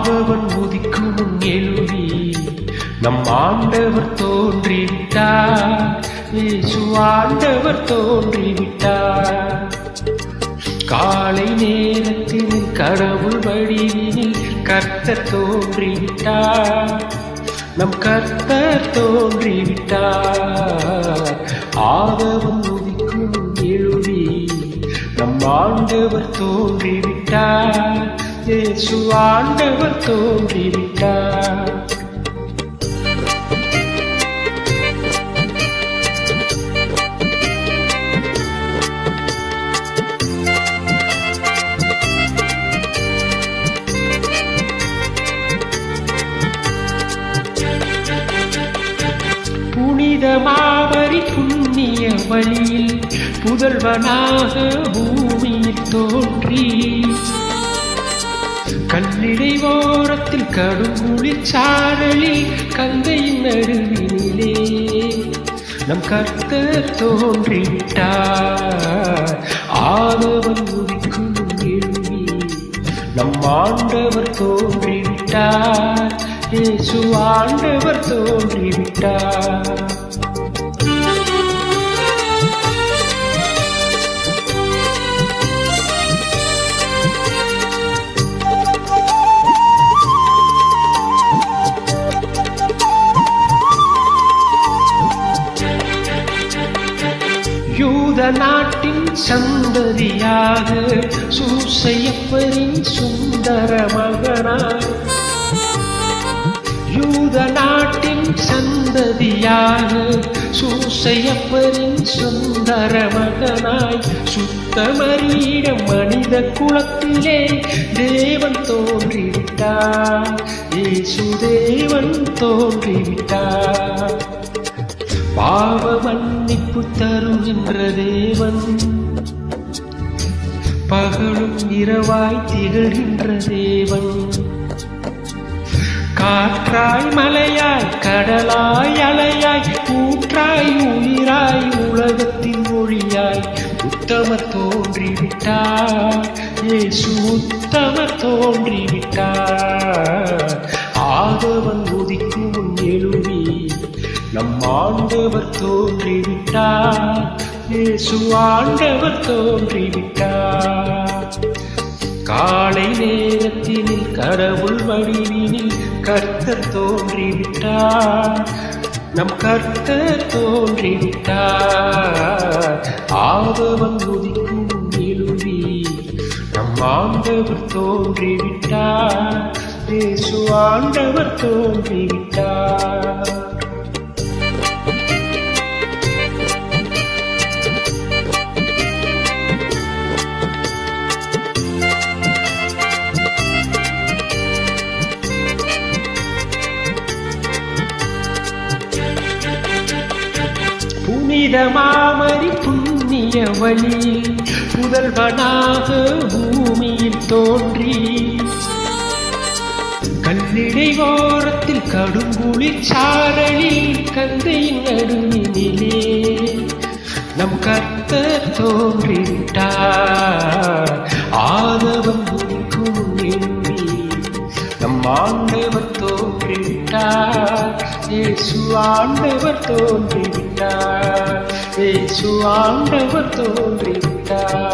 ஆபவன் உதிக்கும் முன் எழுவி நம் ஆண்டவர் தோன்றிவிட்டார். இயேசு ஆண்டவர் தோன்றிவிட்டார். காலை நேரத்தில் கடவுள் வடிவினில் கர்த்தர் தோன்றிவிட்டார். நம் கர்த்தர் தோன்றிவிட்டார். ஆதவன் உதிக்கும் எழுதி நம் ஆண்டவர் தோன்றிவிட்டார். இயேசு ஆண்டவர் தோன்றிவிட்டார் புனித மாமரி புண்ணிய வழியில் புதல்வனாக பூமியில் தோன்றி. கல்லிடை ஓரத்தில் கடுங்குளிர் சாரலில் கங்கையின் நடுவினிலே நம் கர்த்தர் தோன்றிவிட்டார் ஆதவன் உதிக்கும் எழுவி நம் ஆண்டவர் தோன்றிவிட்டார் இயேசு ஆண்டவர் தோன்றிவிட்டார். யூத நாட்டின் சந்ததியாக சூசையப்பரின் சுந்தர மகனாய். யூத நாட்டின் சந்ததியாக சூசையப்பரின் சுந்தர மகனாய். சுத்தமரீட மனித குலத்திலே தேவன் தோன்றிவிட்டார். ஏசு தேவன் தோன்றிவிட்டார். பாவ மன்னிப்பு தருகின்ற தேவன். பகலும் இரவாய் திகழ்கின்ற தேவன். காற்றாய் மலையாய் கடலாய் அலையாய் கூற்றாய் உயிராய் உலகத்தின் மொழியாய் உத்தம தோன்றிவிட்டார். ஏசு உத்தம தோன்றிவிட்டார். ஆதவன் உதிக்கும் எழு நம் ஆண்டவர் தோன்றிவிட்டார். இயேசு ஆண்டவர் தோன்றிவிட்டார். காலை நேரத்தினில் கடவுள் வடிவினில் கர்த்தர் தோன்றிவிட்டார். நம் கர்த்தர் தோன்றிவிட்டார். ஆதவன் உதிக்கும் எழுதி நம் ஆண்டவர் தோன்றிவிட்டார். இயேசு ஆண்டவர் தோன்றிவிட்டார். புனித புண்ணிய வழியில் புதல்வனாக பூமியில் தோன்றி. கல்லிடை ஓரத்தில் கடுங்குளிர் சாரலில் கந்தையின் நடுவினிலே நம் கத்த தோன்றிட்டார். ஆதவம் நம் ஆண்டவர் தோன்றிவிட்டார் இயேசு ஆண்டவர் தோன்றிவிட்டார் இயேசு ஆண்டவர் தோன்றிவிட்டார்